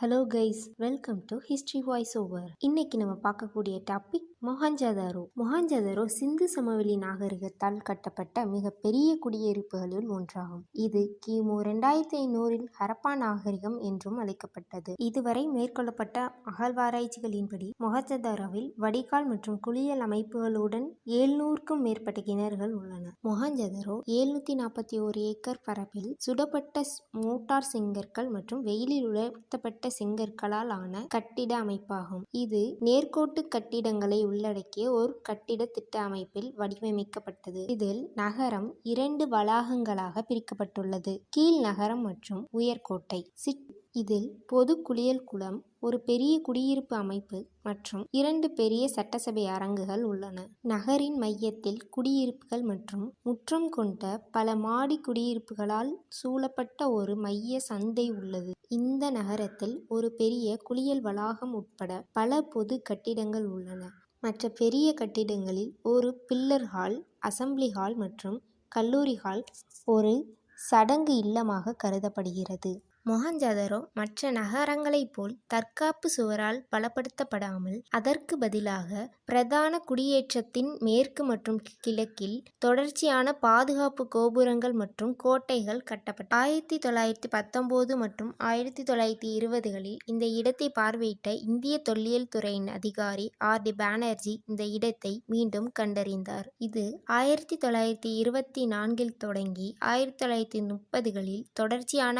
Hello guys welcome to history voice over இன்னைக்கு நம்ம பார்க்கக்கூடிய டாபிக் மொஹஞ்சதாரோ. மொஹஞ்சதாரோ சிந்து சமவெளி நாகரிகத்தால் கட்டப்பட்ட மிகப்பெரிய குடியிருப்புகளில் ஒன்றாகும். இது கிமு ரெண்டாயிரத்தி ஐநூறில் ஹரப்பா நாகரிகம் என்றும் அழைக்கப்பட்டது. இதுவரை மேற்கொள்ளப்பட்ட அகழ்வாராய்ச்சிகளின்படி மொஹஞ்சதாரோவில் வடிகால் மற்றும் குளியல் அமைப்புகளுடன் ஏழ்நூறுக்கும் மேற்பட்ட கிணறுகள் உள்ளன. மொஹஞ்சதாரோ ஏழ்நூத்தி நாற்பத்தி ஓரு ஏக்கர் பரப்பில் சுடப்பட்ட மோட்டார் செங்கற்கள் மற்றும் வெயிலில் உலர்த்தப்பட்ட செங்கற்களால் ஆன கட்டிட அமைப்பாகும். இது நேர்கோட்டு கட்டிடங்களை உள்ளடக்கிய ஒரு கட்டிட திட்ட அமைப்பில் வடிவமைக்கப்பட்டது. இதில் நகரம் இரண்டு வளாகங்களாக பிரிக்கப்பட்டுள்ளது. கீழ் நகரம் மற்றும் உயர்கோட்டை சிட் இதில் பொது குளியல் குளம் ஒரு பெரிய குடியிருப்பு அமைப்பு மற்றும் இரண்டு பெரிய சட்டசபை அரங்குகள் உள்ளன. நகரின் மையத்தில் குடியிருப்புகள் மற்றும் முற்றம் கொண்ட பல மாடி குடியிருப்புகளால் சூழப்பட்ட ஒரு மைய சந்தை உள்ளது. இந்த நகரத்தில் ஒரு பெரிய குளியல் வளாகம் உட்பட பல பொது கட்டிடங்கள் உள்ளன. மற்ற பெரிய கட்டிடங்களில் ஒரு பில்லர் ஹால் அசெம்பிளி ஹால் மற்றும் கல்லூரி ஹால் ஒரு சடங்கு இல்லமாக கருதப்படுகிறது. மொஹஞ்சதரோ மற்ற நகரங்களைப் போல் தற்காப்பு சுவரால் பலப்படுத்தப்படாமல் அதற்கு பதிலாக பிரதான குடியேற்றத்தின் மேற்கு மற்றும் கிழக்கில் தொடர்ச்சியான பாதுகாப்பு கோபுரங்கள் மற்றும் கோட்டைகள் கட்டப்பட்ட. ஆயிரத்தி தொள்ளாயிரத்தி பத்தொம்போது மற்றும் ஆயிரத்தி தொள்ளாயிரத்தி இருபதுகளில் இந்த இடத்தை பார்வையிட்ட இந்திய தொல்லியல் துறையின் அதிகாரி ஆர். டி. பானர்ஜி இந்த இடத்தை மீண்டும் கண்டறிந்தார். இது ஆயிரத்தி தொள்ளாயிரத்தி இருபத்தி நான்கில் தொடங்கி ஆயிரத்தி தொள்ளாயிரத்தி முப்பதுகளில் தொடர்ச்சியான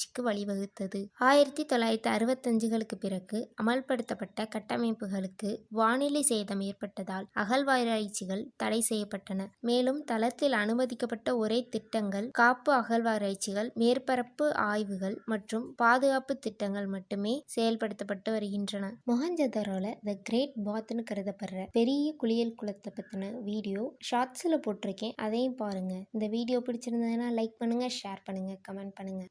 அகழ்வாராய்ச்சிக்கு வழிவகுத்தது. ஆயிரத்தி தொள்ளாயிரத்தி அறுபத்தஞ்சுகளுக்கு பிறகு அமல்படுத்தப்பட்ட கட்டமைப்புகளுக்கு வானிலை சேதம் ஏற்பட்டதால் அகழ்வாராய்ச்சிகள் தடை செய்யப்பட்டன. மேலும் தளத்தில் அனுமதிக்கப்பட்ட ஒரே திட்டங்கள் காப்பு அகழ்வாராய்ச்சிகள் மேற்பரப்பு ஆய்வுகள் மற்றும் பாதுகாப்பு திட்டங்கள் மட்டுமே செயல்படுத்தப்பட்டு வருகின்றன. மொஹஞ்சதாரோல த கிரேட் பாத்னு கருதப்படுற பெரிய குளியல் குளத்தை பற்றின வீடியோ ஷார்ட்ஸில் போட்டிருக்கேன். அதையும் பாருங்க. இந்த வீடியோ பிடிச்சிருந்ததுன்னா லைக் பண்ணுங்க ஷேர் பண்ணுங்க கமெண்ட் பண்ணுங்க.